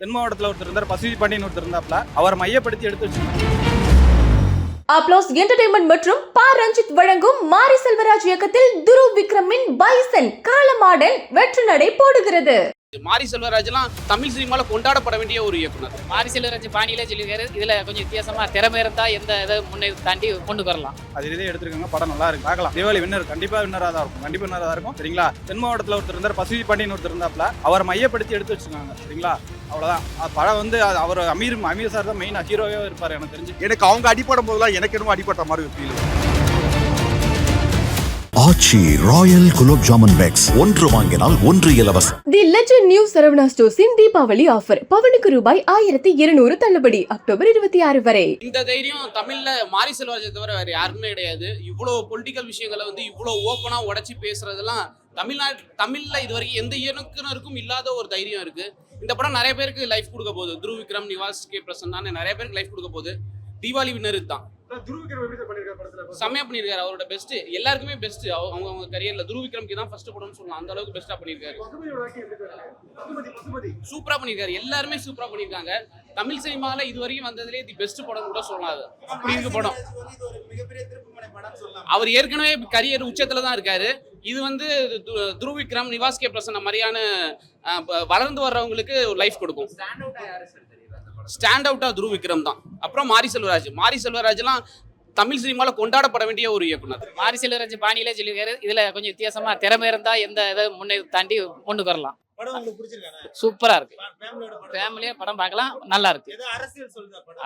தென் மாவட்டத்தில் ஒருத்தர் இருந்தார் பசுவி பாண்டியன் ஒருத்தர் இருந்தாப்ல அவரை மையப்படுத்தி எடுத்து வச்சிருக்காங்க அப்ளோஸ் என்டர்டைன்மெண்ட் மற்றும் பா. ரஞ்சித் வழங்கும் மாரி செல்வராஜ் இயக்கத்தில் துருவ் விக்ரமின் பைசன் காலமாடன் வெற்றி நடை போடுகிறது. மாரி செல்வராஜ்லாம் தமிழ் சினிமால கொண்டாடப்பட வேண்டிய ஒரு இயக்குனர். மாரி செல்வராஜ் பாணியிலே சொல்லியிருக்காரு. இதுல கொஞ்சம் வித்தியாசமா திறமை இருந்தா எந்த இதை முன்னே தாண்டி கொண்டு வரலாம். அது இதே எடுத்திருக்காங்க படம் நல்லா இருக்கு. பார்க்கலாம். தீபாவளி வின்னர் கண்டிப்பா வின்னரா தான் இருக்கும். கண்டிப்பா வின்னரா தான் இருக்கும். சரிங்களா? தென் மாவட்டத்தில் ஒருத்தர் இருந்தார் பசுவி பாண்டியன் ஒருத்தர் இருந்தாப்ல அவரை மையப்படுத்தி எடுத்து வச்சிருக்காங்க. சரிங்களா? அவ்வளோதான் அது படம் வந்து அது அவர் அமீர் அமீர் சார் தான் மெயின் ஹீரோவே இருப்பார் எனக்கு தெரிஞ்சு. எனக்கு அவங்க அடிப்படும் போதெல்லாம் எனக்கு என்னமோ அடிப்பட்ட மாதிரி ஃபீல் ஆச்சி ராயல் குலோப் ஜாமுன் பேக்ஸ் ஒன்று வாங்கினால் ஒன்று இலவசம். தி லெஜண்ட் நியூ சரவணா ஸ்டோர்ஸின் தீபாவளி ஆஃபர் பவனுக்கு ரூபாய் ஆயிரத்தி இருநூறு தள்ளுபடி. அக்டோபர் இருபத்தி ஆறு வரை. இந்த தைரியம் தமிழ்ல மாரி செல்வராஜை தவிர வேற யாருமே கிடையாது. இவ்வளோ பொலிட்டிக்கல் விஷயங்களை வந்து இவ்வளோ ஓப்பனா உடைச்சி பேசுறதெல்லாம் தமிழ்நாடு தமிழ்ல இது வரைக்கும் எந்த இயக்குனருக்கும் இல்லாத ஒரு தைரியம் இருக்கு. இந்த படம் நிறைய பேருக்கு லைஃப் கொடுக்க போகுது. துருவ் விக்ரம் நிவாஸ் கே பிரசன்னான்னு நிறைய பேருக்கு லைஃப் கொடுக்க போகுது. தீபாவளி வின்னர் தான். செம்மையா பண்ணியிருக்காரு அவரோட பெஸ்ட் எல்லாருக்குமே பெஸ்ட் அவங்க அவங்க கரியர்ல துருவ் விக்ரம்க்கு தான் ஃபர்ஸ்ட் படம்னு சொல்லலாம். அந்த அளவுக்கு பெஸ்டா பண்ணியிருக்காரு சூப்பரா பண்ணியிருக்காரு எல்லாருமே சூப்பரா பண்ணியிருக்காங்க தமிழ் சினிமால இது வரைக்கும் வந்ததுலேயே தி பெஸ்ட் படம் கூட சொல்லலாம் அது. அப்படி இருக்கு படம். அவர் ஏற்கனவே கரியர் உச்சத்துல தான் இருக்காரு. இது வந்து து- துருவ் விக்ரம் நிவாஸ் கே பிரசன்ன மாதிரியான வளர்ந்து வர்றவங்களுக்கு லைஃப் கொடுக்கும். ஸ்டாண்ட் அவுட்டா துருவ் விக்ரம் தான். அப்புறம் மாரி செல்வராஜ். மாரி செல்வராஜ்லாம் தமிழ் சினிமால கொண்டாடப்பட வேண்டிய ஒரு இயக்குனர். மாரி செல்வராஜ் பாணியிலே சொல்லியிருக்காரு. இதுல கொஞ்சம் வித்தியாசமா திறமை இருந்தா எந்த இதை முன்னே தாண்டி கொண்டு வரலாம். சூப்பரா இருக்கு. ஃபேமிலியா படம். பார்க்கலாம். நல்லா இருக்கு.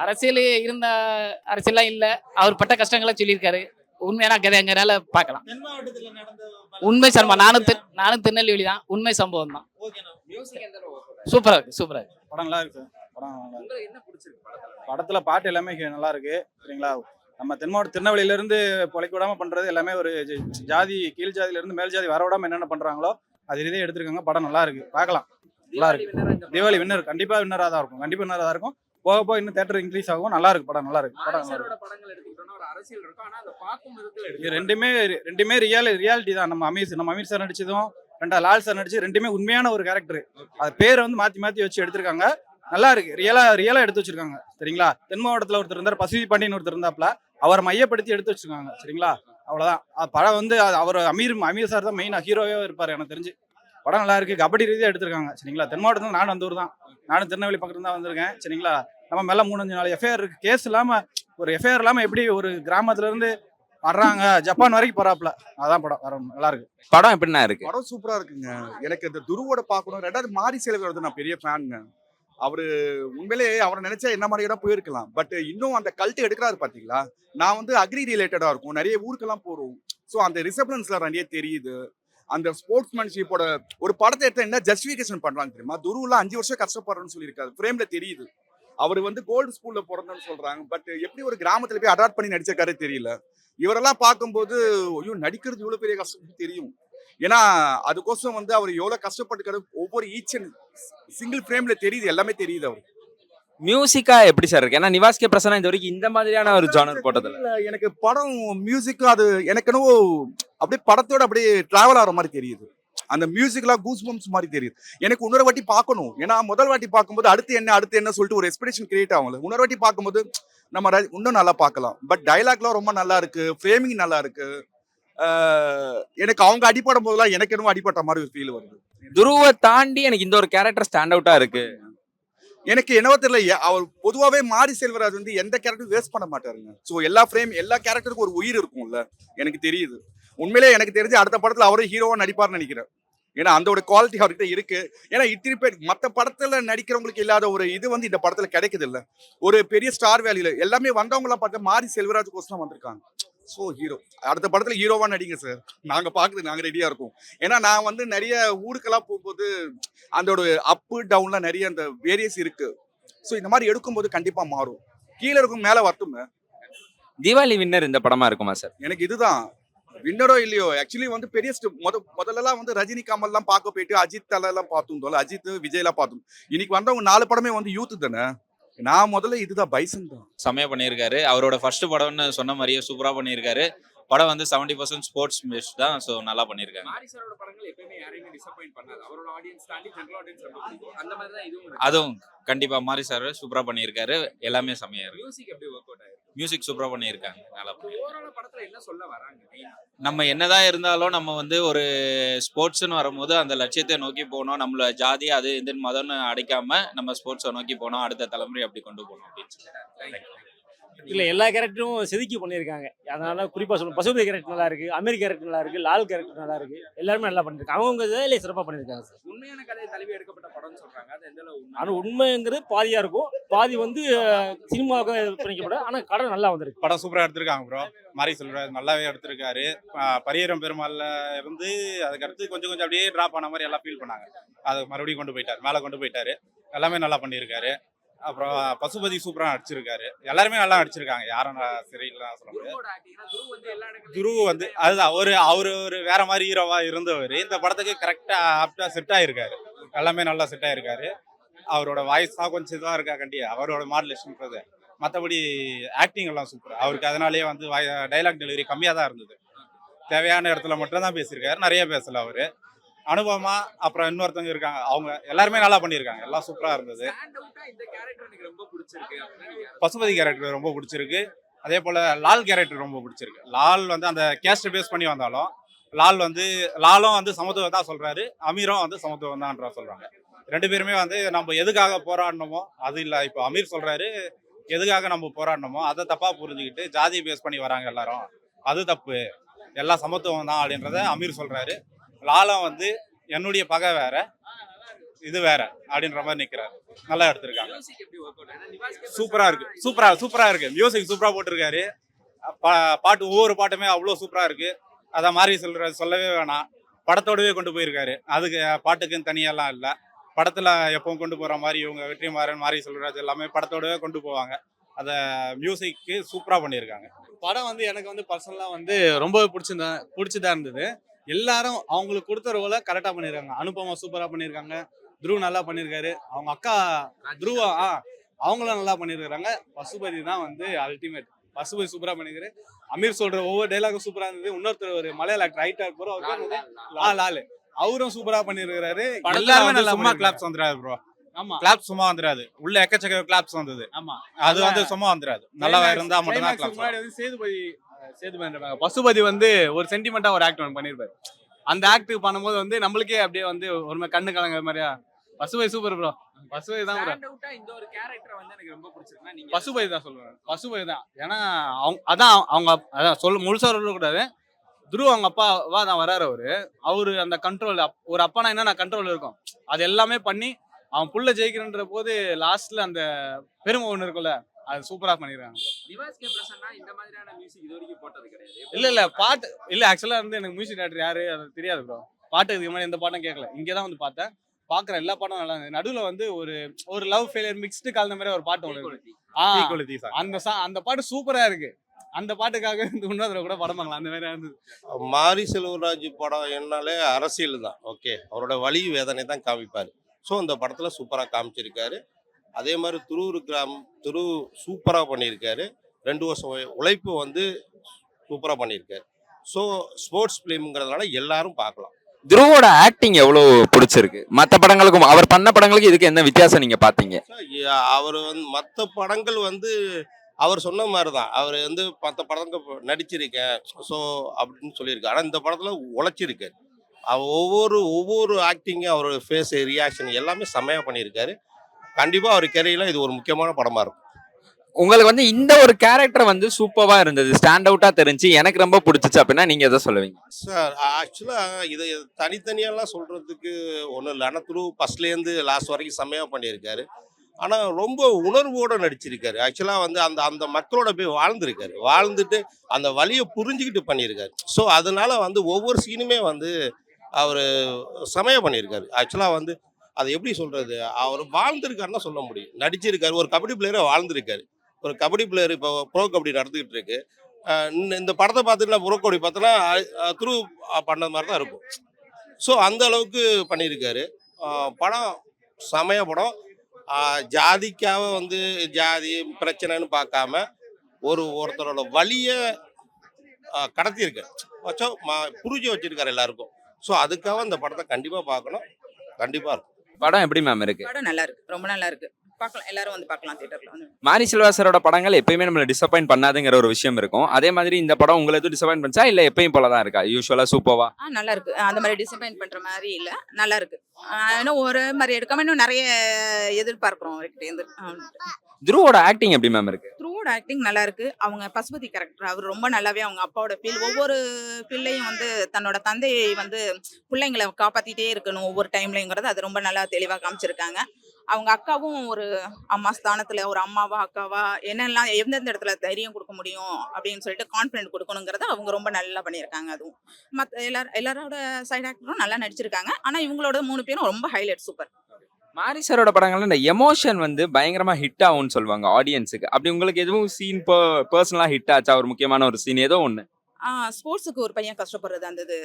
அரசியல் இருந்த அரசியல்லாம் இல்ல. அவர் பட்ட கஷ்டங்களை சொல்லியிருக்காரு. உண்மையான கதைங்கிறனால பார்க்கலாம். உண்மை சர்மா நானும் நானும் திருநெல்வேலி தான் உண்மை சம்பவம் தான் சூப்பரா இருக்கு சூப்பரா இருக்கு. படம் நல்லா இருக்கு. படம் படத்துல? பாட்டு எல்லாமே நல்லா இருக்கு சரிங்களா? நம்ம தென் மாவட்ட திருநெல்வேலியில இருந்து பொழைக்க விடாம பண்றது எல்லாமே ஒரு ஜாதி கீழ் ஜாதியில இருந்து மேல் ஜாதி வர விடாம என்னென்ன பண்றாங்களோ அது இதே எடுத்திருக்காங்க. படம் நல்லா இருக்கு பார்க்கலாம் நல்லா இருக்கு. தீபாவளி வின்னர் கண்டிப்பா வின்னரா தான் இருக்கும் கண்டிப்பா வின்னரா தான் இருக்கும். போக போக இன்னும் தேட்டர் இன்க்ரீஸ் ஆகும். நல்லா இருக்கு படம் நல்லா இருக்கு. படம் நல்லா இருக்கு. ரெண்டுமே ரெண்டுமே ரியல் ரியாலிட்டி தான். நம்ம அமீர் நம்ம அமீர் சார் நடிச்சதும் ரெண்டா லால் சார் நடிச்சு ரெண்டுமே உண்மையான ஒரு கேரக்டர் அது பேரை வந்து மாத்தி மாத்தி வச்சு எடுத்திருக்காங்க. நல்லா இருக்கு ரியலா ரியலா எடுத்து வச்சிருக்காங்க. சரிங்களா? தென் மாவட்டத்தில் ஒருத்தர் இருந்தார் பசுவி பாண்டியன் ஒருத்தர் இருந்தாப்ல அவரை மையப்படுத்தி எடுத்து வச்சிருக்காங்க. சரிங்களா? அவ்வளவுதான். அது படம் வந்து அது அவர் அமீர் அமீர் சார் தான் மெயின் ஹீரோவே இருப்பார் எனக்கு தெரிஞ்சு. படம் நல்லா இருக்கு கபடி ரீதியாக எடுத்திருக்காங்க. சரிங்களா? தென் மாவட்டத்தில் நானும் அந்த ஊர் தான். நானும் திருநெல்வேலி பக்கத்துல தான் வந்திருக்கேன். சரிங்களா? நம்ம மேல மூணு அஞ்சு நாலு எஃப்ஐஆர் இருக்கு. கேஸ் இல்லாம ஒரு எஃப்ஐஆர் இல்லாம எப்படி ஒரு கிராமத்துல இருந்து வர்றாங்க? ஜப்பான் வரைக்கும் போறாப்ல அதான் படம். வர நல்லா இருக்கு படம் எப்படிண்ணா இருக்கு? படம் சூப்பரா இருக்குங்க. எனக்கு இந்த துருவோட பார்க்கணும். ரெண்டாவது மாரி வந்து நான் பெரிய ஃபேனுங்க அவரு உண்மையிலே அவரை நினைச்சா என்ன மாதிரி இடம் போயிருக்கலாம். பட் இன்னும் அந்த கல்ட்டு எடுக்கிறாரு பாத்தீங்களா? நான் வந்து அக்ரி ரிலேட்டடா இருக்கும். நிறைய ஊருக்கெல்லாம் போறோம். ஸோ அந்த ரிசப்ளன்ஸ்ல நிறைய தெரியுது. அந்த ஸ்போர்ட்ஸ்மேன்ஷிப்போட ஒரு படத்தை எடுத்து என்ன ஜஸ்டிஃபிகேஷன் பண்றாங்க தெரியுமா? துருவுல அஞ்சு வருஷம் கஷ்டப்படுறேன்னு சொல்லியிருக்காரு. ஃப்ரேம்ல தெரியுது. அவர் வந்து கோல்டு ஸ்கூல்ல பிறந்தன்னு சொல்றாங்க. பட் எப்படி ஒரு கிராமத்துல போய் அடாப்ட் பண்ணி நடிச்சிருக்காரு தெரியல. இவரெல்லாம் பார்க்கும்போது ஐயோ நடிக்கிறது இவ்வளவு பெரிய கஷ்டம் தெரியும். ஏன்னா அதுக்கோசம் வந்து அவர் எவ்வளவு கஷ்டப்பட்டுக்கிறது ஒவ்வொரு ஈச் அண்ட் சிங்கிள் ஃப்ரேம்ல தெரியுது எல்லாமே தெரியுது அவர் மியூசிக்கா எப்படி சார் இருக்கு? ஏன்னா நிவாஸ் கே பிரசன்னா இந்த வரைக்கும் இந்த மாதிரியான ஒரு ஜானர் போட்டதில்ல. எனக்கு படம் மியூசிக் அது எனக்கு என்னவோ அப்படியே படத்தோட அப்படியே டிராவல் ஆகிற மாதிரி தெரியுது. அந்த மியூசிக்லாம் கூஸ் பம்ப்ஸ் மாதிரி தெரியுது. எனக்கு இன்னொரு வாட்டி பார்க்கணும். ஏன்னா முதல் வாட்டி பார்க்கும்போது அடுத்து என்ன அடுத்து என்ன சொல்லிட்டு ஒரு எக்ஸ்பெக்டேஷன் கிரியேட் ஆகும்ல. இன்னொரு வாட்டி பார்க்கும்போது நம்ம இன்னும் நல்லா பார்க்கலாம். பட் டைலாக்லாம் ரொம்ப நல்லா இருக்கு. ஃப்ரேமிங் நல்லா இருக்கு. எனக்கு அவங்க அடிபடும் போதெல்லாம் எனக்கு என்னமோ அடிபட்ட மாதிரி ஒரு ஃபீல் வருது. துருவை தாண்டி எனக்கு இந்த ஒரு கேரக்டர் ஸ்டாண்ட் அவுட்டா இருக்கு. எனக்கு என்னவோ தெரியல அவர் பொதுவாவே மாரி செல்வராஜ் வந்து எந்த கேரக்டரும் வேஸ்ட் பண்ண மாட்டாருங்க. ஸோ எல்லா ஃப்ரேம் எல்லா கேரக்டருக்கும் ஒரு உயிர் இருக்கும்ல எனக்கு தெரியுது. உண்மையிலே எனக்கு தெரிஞ்சு அடுத்த படத்துல அவரே ஹீரோவா நடிப்பார்னு நினைக்கிறேன். ஏன்னா அந்த ஒரு குவாலிட்டி அவர்கிட்ட இருக்கு. ஏன்னா இத்தனை பேர் மற்ற படத்துல நடிக்கிறவங்களுக்கு இல்லாத ஒரு இது வந்து இந்த படத்துல கிடைக்குது இல்ல. ஒரு பெரிய ஸ்டார் வேல்யூல எல்லாமே வந்தவங்க எல்லாம் பார்த்தா மாரி செல்வராஜ் கோசம் வந்திருக்காங்க. ஸோ ஹீரோ அடுத்த படத்துல ஹீரோவா நடிங்க சார் நாங்க பாக்குறது நாங்க ரெடியா இருக்கோம். ஏன்னா நான் வந்து நிறைய ஊருக்கெல்லாம் போகும்போது அதோட அப்பு டவுன்ல நிறைய அந்த வேரியஸ் இருக்கு. ஸோ இந்த மாதிரி எடுக்கும்போது கண்டிப்பா மாறும். கீழே இருக்கும் மேல வரட்டுமே தீபாவளி வின்னர் இந்த படமா இருக்குமா சார் எனக்கு இதுதான். வின்னரோ இல்லையோ? ஆக்சுவலி வந்து பெரிய. முத முதல்லலாம் வந்து ரஜினி கமல்லாம் பார்க்க போயிட்டு அஜித் தலெல்லாம் பார்த்தோம் தோல அஜித் விஜய்லாம் பார்த்தோம். இன்னைக்கு வந்தவங்க நாலு படமே வந்து யூத் தானே? நான் முதல்ல இதுதான் பைசன் தான். செம்மையா பண்ணியிருக்காரு. அவரோட ஃபர்ஸ்ட் படம்னு சொன்ன மாதிரியே சூப்பரா பண்ணியிருக்காரு. படம் வந்து செவன்டி பர்சன்ட் ஸ்போர்ட்ஸ் பேஸ்ட் தான் ஸோ நல்லா பண்ணியிருக்காங்க. அதுவும் கண்டிப்பா மாரி சார் சூப்பரா பண்ணியிருக்காரு. எல்லாமே செம்மையா இருக்கு. மியூசிக் எப்படி ஒர்க் அவுட் ஆயிருக்கு? மியூசிக் சூப்பரா பண்ணியிருக்காங்க. நல்லா? நம்ம என்னதான் இருந்தாலும் நம்ம வந்து ஒரு ஸ்போர்ட்ஸ்னு வரும்போது அந்த லட்சியத்தை நோக்கி போகணும். நம்மள ஜாதி அது இந்த மதம்னு அடைக்காம நம்ம ஸ்போர்ட்ஸை நோக்கி போனோம் அடுத்த தலைமுறை அப்படி கொண்டு போகணும் அப்படின்னு சொல்லி இல்ல எல்லா கேரக்டரும் செதுக்கி பண்ணியிருக்காங்க அதனால குறிப்பா சொல்லணும் பசுபதி கேரக்டர் நல்லா இருக்கு அமெரிக்க கேரக்டர் நல்லா இருக்கு லால் கேரக்டர் நல்லா இருக்கு. எல்லாருமே நல்லா பண்ணிருக்காங்க. அவங்க வேலையை சிறப்பா பண்ணிருக்காங்க சார். உண்மையான கதையை தழுவி எடுக்கப்பட்ட படம்னு சொல்றாங்க. அது எந்த அளவு உண்மை? ஆனா உண்மைங்கிறது பாதியா இருக்கும். பாதி வந்து சினிமாவுக்கு பண்ணிக்கப்படும். ஆனா கதை நல்லா வந்திருக்கு. படம் சூப்பரா எடுத்திருக்காங்க ப்ரோ மாரி செல்வராஜ் நல்லாவே எடுத்திருக்காரு. ஆஹ் பரியேறும் பெருமாள்ல இருந்து அதுக்கடுத்து கொஞ்சம் கொஞ்சம் அப்படியே டிராப் ஆன மாதிரி எல்லாம் ஃபீல் பண்ணாங்க. அது மறுபடியும் கொண்டு போயிட்டாரு. மேலே கொண்டு போயிட்டாரு. எல்லாமே நல்லா பண்ணியிருக்காரு. அப்புறம் பசுபதி சூப்பரா நடிச்சிருக்காரு. எல்லாருமே நல்லா நடிச்சிருக்காங்க. யாரும் நான் சரியில்லை சொல்ல முடியாது. துரு வந்து அதுதான். ஒரு அவர் ஒரு வேற மாதிரி ஹீரோவா இருந்தவர். இந்த படத்துக்கு கரெக்டா ஆப்டா செட் ஆயிருக்காரு. எல்லாமே நல்லா செட் ஆயிருக்காரு. அவரோட வாய்ஸ் தான் கொஞ்சம் இதாக இருக்கா கண்டி? அவரோட மாடுலேஷன்ன்றது மற்றபடி ஆக்டிங் எல்லாம் சூப்பர் அவருக்கு அதனாலேயே வந்து டைலாக் டெலிவரி கம்மியாக தான் இருந்தது. தேவையான இடத்துல மட்டும் தான் பேசியிருக்காரு. நிறைய பேசல அவரு. அனுபவமா அப்புறம் இன்னொருத்தவங்க இருக்காங்க. அவங்க எல்லாருமே நல்லா பண்ணியிருக்காங்க. எல்லாம் சூப்பரா இருந்தது. பசுபதி கேரக்டர் ரொம்ப பிடிச்சிருக்கு. அதே போல லால் கேரக்டர் ரொம்ப பிடிச்சிருக்கு. லால் வந்து அந்த கேஸ்ட் பேஸ் பண்ணி வந்தாலும் லால் வந்து லாலும் வந்து சமத்துவம் தான் சொல்றாரு. அமீரும் வந்து சமத்துவம் தான் சொல்றாங்க. ரெண்டு பேருமே வந்து நம்ம எதுக்காக போராடணுமோ அது இல்ல. இப்போ அமீர் சொல்றாரு எதுக்காக நம்ம போராடணுமோ அதை தப்பா புரிஞ்சுக்கிட்டு ஜாதி பேஸ் பண்ணி வராங்க எல்லாரும். அது தப்பு. எல்லாம் சமத்துவம் தான் அப்படின்றத அமீர் சொல்றாரு. லாலம் வந்து என்னுடைய பகை வேற இது வேற அப்படின்ற மாதிரி நிக்கிறாரு. நல்லா எடுத்திருக்காங்க. சூப்பரா இருக்கு. சூப்பரா சூப்பரா இருக்கு. மியூசிக் சூப்பரா போட்டிருக்காரு. பா- பாட்டு ஒவ்வொரு பாட்டுமே அவ்வளோ சூப்பரா இருக்கு. அதை மாதிரி சொல்ற சொல்லவே வேணாம். படத்தோடவே கொண்டு போயிருக்காரு. அதுக்கு பாட்டுக்குன்னு தனியெல்லாம் இல்லை. படத்துல எப்பவும் கொண்டு போற மாதிரி இவங்க வெற்றிமாறன் மாதிரி செல்வராஜ் எல்லாமே படத்தோடவே கொண்டு போவாங்க. அதை மியூசிக்கு சூப்பரா பண்ணியிருக்காங்க. படம் வந்து எனக்கு வந்து பர்சனலாக வந்து ரொம்ப பிடிச்சிருந்தா பிடிச்சதா இருந்தது. எல்லாரும் அவங்களுக்கு கொடுத்த ரோலை கரெக்டாக பண்ணியிருக்காங்க அனுபமா சூப்பராக பண்ணியிருக்காங்க துருவ் நல்லா பண்ணியிருக்காரு அவங்க அக்கா துருவா ஆ அவங்களும் நல்லா பண்ணியிருக்காங்க பசுபதி தான் வந்து அல்டிமேட் பசுபதி சூப்பராக பண்ணியிருக்காரு அமீர் சொல்ற ஒவ்வொரு டைலாகும் சூப்பராக இருந்தது. இன்னொருத்தர் ஒரு மலையாள ஆக்டர் ரைட்டா இருப்பாரு அவர்? லா லாலு. அவரும் சூப்பரா பண்ணியிருக்காரு எல்லாருமே நல்லா சும்மா. கிளாப்ஸ் வந்துடாது ப்ரோ ஆமா. கிளாப்ஸ் சும்மா வந்துடாது உள்ள எக்கச்சக்க கிளாப்ஸ் வந்தது. ஆமா. அது வந்து சும்மா வந்துடாது நல்லா இருந்தா மட்டும் தான் கிளாப்ஸ் முன்னாடி வந்து சேதுபதி அஹ், சேதுபதி இருப்பாங்க. பசுபதி வந்து ஒரு சென்டிமெண்டா ஒரு ஆக்ட் ஒன்று பண்ணியிருப்பாரு அந்த ஆக்ட் பண்ணும்போது வந்து நம்மளுக்கே அப்படியே வந்து ஒரு மாதிரி கண்ணு கலங்குற மாதிரியா? பசுபதி சூப்பர் ப்ரோ பசுபதி தான் இந்த ஒரு கேரக்டர் வந்து எனக்கு ரொம்ப பிடிச்சிருக்குன்னா பசுபதி தான் சொல்லுவேன். பசுபதி தான். ஏன்னா அவங்க அதான் அவங்க அதான் சொல்ல முழுசா சொல்லக்கூடாது துருவ அவங்க அப்பாவா தான் வராரு அவரு. அவரு அந்த கண்ட்ரோல் ஒரு அப்பனா என்ன கண்ட்ரோல் இருக்கும். அது எல்லாமே பண்ணி அவன் புள்ள ஜெயிக்கிறன்ற போது லாஸ்ட்ல அந்த பெருமை ஒண்ணு இருக்கும்ல. அது சூப்பரா பண்ணிருக்காங்க. நிவாஸ் கே பிரசன்னா இந்த மாதிரியான மியூசிக் இது வரைக்கும் போட்டது கிடையாது. இல்ல இல்ல பாட்டு. இல்ல ஆக்சுவலா வந்து எனக்கு மியூசிக் டேரக்டர் யாரு அது தெரியாது ப்ரோ பாட்டு இதுக்கு முன்னாடி எந்த பாட்டும் கேட்கல இங்கே தான் வந்து பார்த்தேன். பாக்குற எல்லா பாட்டும் நல்லா இருந்தது. நடுவுல வந்து ஒரு ஒரு லவ் ஃபெயிலியர் மிக்ஸ்டு கலந்த மாதிரி ஒரு பாட்டு ஒன்று அந்த சா அந்த பாட்டு சூப்பரா இருக்கு. அந்த பாட்டுக்காக இந்த இன்னொரு கூட படம் பார்க்கலாம். அந்த மாதிரி இருந்தது. மாரி செல்வராஜ் படம் என்னாலே அரசியல் தான். ஓகே. அவரோட வலி வேதனை தான் காமிப்பார். ஸோ அந்த படத்தில் சூப்பராக காமிச்சிருக்காரு. அதே மாதிரி துருவூர் கிராம் துரு சூப்பராக பண்ணியிருக்காரு. ரெண்டு வருஷம் உழை- உழைப்பு வந்து சூப்பராக பண்ணியிருக்காரு. ஸோ ஸ்போர்ட்ஸ் ஃபிலிம்ங்கிறதுனால எல்லாரும் பார்க்கலாம். துருவோட ஆக்டிங் எவ்வளவு பிடிச்சிருக்கு? மத்த படங்களுக்கும் அவர் பண்ண படங்களுக்கு இதுக்கு என்ன வித்தியாசம் நீங்க பாத்தீங்க அவர் வந்து மற்ற படங்கள் வந்து அவர் சொன்ன மாதிரி தான் அவர் வந்து மற்ற படங்கள் நடிச்சிருக்கேன். ஸோ அப்படின்னு சொல்லியிருக்காரு ஆனால் இந்த படத்தில் உழைச்சிருக்காரு. அவர் ஒவ்வொரு ஒவ்வொரு ஆக்டிங்கும் அவர் ஃபேஸ் ரியாக்ஷன் எல்லாமே செம்மையாக பண்ணியிருக்காரு. கண்டிப்பாக அவர் கெரியரில் இது ஒரு முக்கியமான படமாக இருக்கும். உங்களுக்கு வந்து இந்த ஒரு கேரக்டர் வந்து சூப்பரா இருந்தது ஸ்டாண்ட் அவுட்டா தெரிஞ்சு எனக்கு ரொம்ப பிடிச்சிச்சு அப்படின்னா நீங்க எதை சொல்லுவீங்க? சார் ஆக்சுவலாக இதை தனித்தனியாலாம் சொல்கிறதுக்கு ஒன்றும் இல்லை. ஆனால் த்ரூ ஃபஸ்ட்லேருந்து லாஸ்ட் வரைக்கும் செம்மையாக பண்ணியிருக்காரு. ஆனால் ரொம்ப உணர்வோடு நடிச்சிருக்காரு. ஆக்சுவலாக வந்து அந்த அந்த மக்களோட போய் வாழ்ந்திருக்காரு. வாழ்ந்துட்டு அந்த வழியை புரிஞ்சுக்கிட்டு பண்ணியிருக்காரு. ஸோ அதனால வந்து ஒவ்வொரு சீனுமே வந்து அவர் செமையாக பண்ணியிருக்காரு. ஆக்சுவலாக வந்து அதை எப்படி சொல்கிறது அவர் வாழ்ந்திருக்காருன்னா சொல்ல முடியும். நடிச்சிருக்காரு. ஒரு கபடி பிளேயரை வாழ்ந்திருக்காரு. ஒரு கபடி பிளேயர் இப்போ ப்ரோ கபடி நடந்துக்கிட்டு இருக்கு. இந்த- படத்தை பார்த்துட்டு நான் ப்ரோ கபடி பார்த்தோன்னா த்ரூ பண்ண மாதிரி தான் இருக்கும். ஸோ அந்த அளவுக்கு பண்ணியிருக்காரு. படம் செமைய படம். ஜாதிக்காக வந்து ஜாதி பிரச்சனைன்னு பார்க்காம ஒரு ஒருத்தரோட வழியை கடத்தியிருக்கு வச்சோம் புரிஞ்சு வச்சிருக்காரு எல்லாருக்கும். ஸோ அதுக்காக இந்த படத்தை கண்டிப்பாக பார்க்கணும். கண்டிப்பாக இருக்கும். படம் எப்படி மேம் இருக்கு? படம் நல்லா இருக்கு ரொம்ப நல்லா இருக்கு பார்க்கலாம். எல்லாரும் வந்து பார்க்கலாம் தியேட்டர்ல வந்து. மாரி செல்வாசரோட படங்கள் எப்பயுமே நம்மள டிசப்பாயிண்ட் பண்ணாதுங்கிற ஒரு விஷயம் இருக்கும். அதே மாதிரி இந்த படம் உங்களை எதுவும் டிசப்பாயிண்ட் பண்ணுச்சா? இல்ல எப்பயும் போல தான் இருக்கா யூஸ்வலா சூப்பர்வா ஆ நல்லா இருக்கு அந்த மாதிரி டிசப்பாயின்ட் பண்ற மாதிரி இல்ல. நல்லா இருக்கு இன்னும் ஒரு மாதிரி எடுக்காம இன்னும் நிறைய எதிர்பார்க்கிறோம் அவர்கிட்ட துருவோட ஆக்டிங் எப்படி மேம் இருக்கு? த்ரூவோட ஆக்டிங் நல்லா இருக்கு. அவங்க பசுபதி கேரக்டர் அவர் ரொம்ப நல்லாவே அவங்க அப்பாவோட ஃபீல் ஒவ்வொரு பிள்ளையும் வந்து தன்னோட தந்தையை வந்து பிள்ளைங்களை காப்பாத்திட்டே இருக்கணும் ஒவ்வொரு டைம்லங்கிறது அது ரொம்ப நல்லா தெளிவாக காமிச்சிருக்காங்க. அவங்க அக்காவும் ஒரு அம்மா ஸ்தானத்துல ஒரு அம்மாவா அக்காவா என்னெல்லாம் எந்தெந்த இடத்துல தைரியம் கொடுக்க முடியும் அப்படின்னு சொல்லிட்டு கான்ஃபிடென்ட் கொடுக்கணுங்கிறத அவங்க ரொம்ப நல்லா பண்ணியிருக்காங்க அதுவும். மற்ற எல்லாரும் எல்லாரோட சைட் ஆக்டரும் நல்லா நடிச்சிருக்காங்க. ஆனால் இவங்களோட மூணு பேரும் ரொம்ப ஹைலைட் சூப்பர் மாரி சாரோட படங்கள்ல இந்த எமோஷன் வந்து பயங்கரமா ஹிட் ஆகும்னு சொல்லுவாங்க ஆடியன்ஸுக்கு அப்படி உங்களுக்கு எதுவும் சீன் பர்சனலா ஹிட் ஆச்சா? ஒரு முக்கியமான ஒரு சீன் ஏதோ ஒண்ணு. ஸ்போர்ட்ஸுக்கு ஒரு பையன் கஷ்டப்படுறது அந்த இது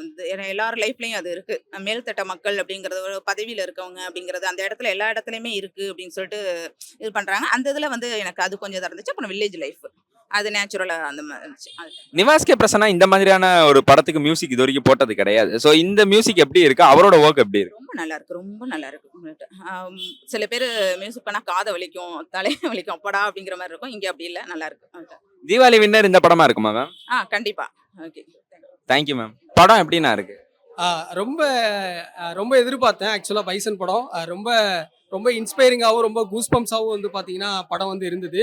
வந்து ஏன்னா எல்லார் லைஃப்லையும் அது இருக்கு. மேல்தட்ட மக்கள் அப்படிங்கிறது ஒரு பதவியில இருக்கவங்க அப்படிங்கிறது அந்த இடத்துல எல்லா இடத்துலயுமே இருக்கு அப்படின்னு சொல்லிட்டு இது பண்றாங்க. அந்த இதுல வந்து எனக்கு அது கொஞ்சம் இருந்துச்சு. அப்புறம் வில்லேஜ் லைஃப் அது நேச்சுரலா அந்த மாதிரி நிவாஸ் கே பிரசன்னா இந்த மாதிரியான ஒரு படத்துக்கு மியூசிக் இது வரைக்கும் போட்டது கிடையாது. ஸோ இந்த மியூசிக் எப்படி இருக்கு? அவரோட ஒர்க் எப்படி இருக்கு? ரொம்ப நல்லா இருக்கு. ரொம்ப நல்லா இருக்கு சில பேர் மியூசிக் பண்ணா காதை வலிக்கும் தலையை வலிக்கும் அப்படா அப்படிங்கிற மாதிரி இருக்கும். இங்க அப்படி இல்லை. நல்லா இருக்கு. தீபாவளி வின்னர் இந்த படமா இருக்குமா மேம் ஆ கண்டிப்பா. ஓகே தேங்க்யூ மேம் படம் எப்படிண்ணா இருக்கு? ரொம்ப ரொம்ப எதிர்பார்த்தேன். ஆக்சுவலாக பைசன் படம். ரொம்ப ரொம்ப இன்ஸ்பைரிங்காகவும் ரொம்ப கூஸ்பம்ஸாகவும் வந்து பார்த்தீங்கன்னா படம் வந்து இருந்தது.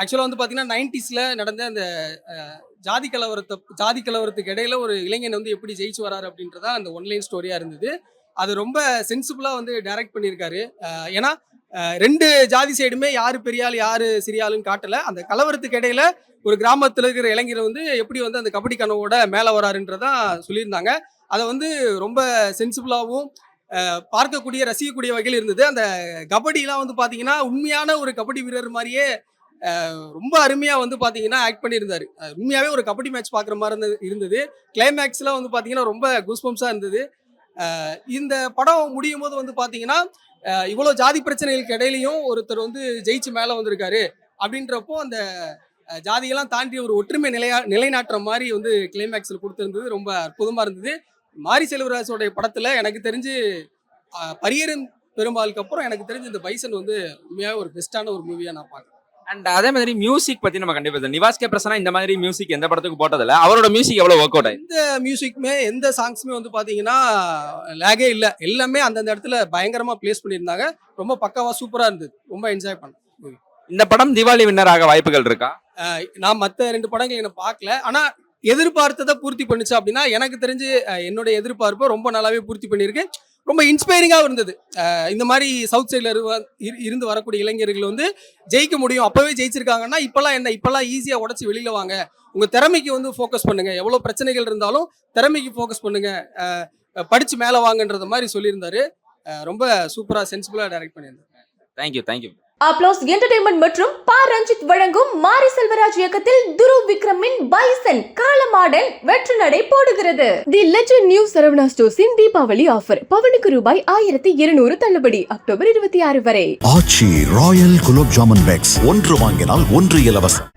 ஆக்சுவலாக வந்து பார்த்தீங்கன்னா நைன்டிஸில் நடந்த அந்த ஜாதி கலவரத்தை ஜாதி கலவரத்துக்கு இடையில ஒரு இளைஞன் வந்து எப்படி ஜெயிச்சு வராரு அப்படின்றதா அந்த ஒன்லைன் ஸ்டோரியாக இருந்தது. அது ரொம்ப சென்சிபிளாக வந்து டைரக்ட் பண்ணியிருக்காரு. ஏன்னா ரெண்டு ஜாதி சைடுமே யார் பெரியாள் யார் சிறியாளுன்னு காட்டலை. அந்த கலவரத்துக்கு இடையில ஒரு கிராமத்தில் இருக்கிற இளைஞர் வந்து எப்படி வந்து அந்த கபடி கனவோட மேலே வராருன்றதான் சொல்லியிருந்தாங்க. அதை வந்து ரொம்ப சென்சிபிளாகவும் பார்க்கக்கூடிய ரசிக்கக்கூடிய வகையில் இருந்தது. அந்த கபடிலாம் வந்து பார்த்தீங்கன்னா உண்மையான ஒரு கபடி வீரர் மாதிரியே ரொம்ப அருமையாக வந்து பார்த்தீங்கன்னா ஆக்ட் பண்ணியிருந்தார். உண்மையாகவே ஒரு கபடி மேட்ச் பார்க்குற மாதிரி இருந்தது இருந்தது. கிளைமேக்ஸ்லாம் வந்து பார்த்தீங்கன்னா ரொம்ப குஸ்பம்ஸாக இருந்தது. இந்த படம் முடியும் போது வந்து பார்த்தீங்கன்னா இவ்வளோ ஜாதி பிரச்சனைகளுக்கு இடையிலையும் ஒருத்தர் வந்து ஜெயிச்சு மேலே வந்திருக்காரு. அப்படின்றப்போ அந்த ஜாதியெல்லாம் தாண்டி ஒரு ஒற்றுமை நிலையா நிலைநாட்டுற மாதிரி வந்து கிளைமேக்ஸில் கொடுத்துருந்தது. ரொம்ப அற்புதமாக இருந்தது. மாரி செல்வராஜோடைய படத்தில் எனக்கு தெரிஞ்சு அஹ், பரியரும் பெரும்பாலுக்கு அப்புறம் எனக்கு தெரிஞ்சு இந்த பைசன் வந்து உண்மையாக ஒரு பெஸ்ட்டான ஒரு மூவியாக நான் பார்க்குறேன் அண்ட் அதே மாதிரி மியூசிக் பத்தி நம்ம கண்டிப்பா. நிவாஸ் கே பிரசன்னா இந்த மாதிரி மியூசிக் எந்த படத்துக்கு போட்டதில்ல. அவரோட மியூசிக் எவ்வளவு ஒர்க் அவுட் எந்த மியூசிக்குமே எந்த சாங்ஸுமே வந்து பார்த்தீங்கன்னா லேகே இல்லை. எல்லாமே அந்தந்த இடத்துல பயங்கரமாக ப்ளேஸ் பண்ணியிருந்தாங்க. ரொம்ப பக்காவாக சூப்பராக இருந்தது. ரொம்ப என்ஜாய் பண்ணேன். இந்த படம் தீபாவளி வின்னர் ஆக வாய்ப்புகள் இருக்கா? நான் மற்ற ரெண்டு படங்கள் என்ன பார்க்கல ஆனால் எதிர்பார்த்ததை பூர்த்தி பண்ணுச்சு அப்படின்னா எனக்கு தெரிஞ்சு அஹ் என்னுடைய எதிர்பார்ப்பை ரொம்ப நல்லாவே பூர்த்தி பண்ணியிருக்கு ரொம்ப இன்ஸ்பைரிங்காக இருந்தது. இந்த மாதிரி சவுத் சைடில் இருந்து வரக்கூடிய இளைஞர்கள் வந்து ஜெயிக்க முடியும். அப்போவே ஜெயிச்சிருக்காங்கன்னா இப்போல்லாம் என்ன? இப்போல்லாம் ஈஸியாக உடச்சி வெளியில் வாங்க. உங்கள் திறமைக்கு வந்து ஃபோக்கஸ் பண்ணுங்கள் எவ்வளோ பிரச்சனைகள் இருந்தாலும் திறமைக்கு ஃபோக்கஸ் பண்ணுங்கள் படித்து மேலே வாங்கன்றத மாதிரி சொல்லியிருந்தாரு. ரொம்ப சூப்பராக சென்சிபிளாக டைரக்ட் பண்ணியிருந்தாரு. Thank you thank you applause entertainment மற்றும் பா. ரஞ்சித் வழங்கும் மாரி செல்வராஜ் இயக்கத்தில் துரு விக்ரமின் பைசன் காலமாடன் வெற்றி நடை போடுகிறது. தி லெஜண்ட் நியூ சரவணா ஸ்டோர்ஸின் தீபாவளி ஆஃபர் பவனுக்கு ரூபாய் ஆயிரத்தி இருநூறு தள்ளுபடி அக்டோபர் இருபத்தி ஆறு வரை. ஆச்சி ராயல் குலோப் ஜாமுன் பேக்ஸ் ஒன்று வாங்கினால் ஒன்று இலவசம்.